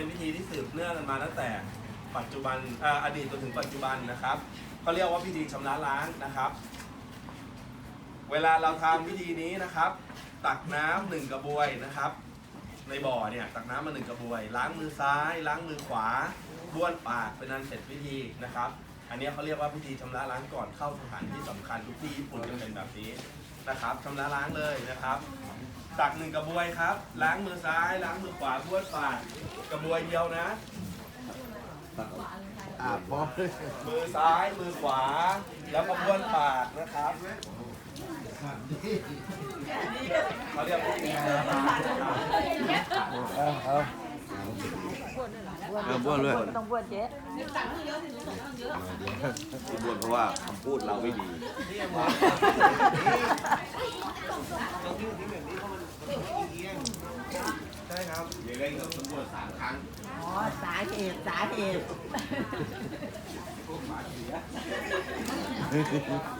เป็นพิธีที่สืบเนื่องกันมาตั้งแต่ปัจจุบันเอ่ออดีตจนถึงปัจจุบันนะครับเขาเรียกว่าพิธีชำระล้างนะครับ เวลาเราทำพิธีนี้นะครับ ตักน้ำหนึ่งกระบวยนะครับ ในบ่อเนี่ยตักน้ำมาหนึ่งกระบวย ล้างมือซ้าย ล้างมือขวาบ้วนปากเป็นอันเสร็จพิธีนะครับ อันนี้เขาเรียกว่าพิธีชำระล้างก่อนเข้าสถานที่สำคัญทุกที่ญี่ปุ่นจะเป็นแบบนี้นะครับชำระล้างเลยนะครับ ตักหนึ่งกระบวยครับ ล้างมือซ้าย ล้างมือขวาบ้วนปากกระบวยเดียวนะอาบพอมือซ้ายมือขวา แล้วก็บ้วนปากนะครับเขาเรียกว่าพิธีชำระล้างนะครับเอาเอาเอาบ้วนด้วยต้องบวชเจ๊บ้วนเพราะว่าคำพูดเราไม่ดี ใช่ครับอย่างไรก็ตำรวจสามครั้งอ๋อสาเหตุสาเหตุเ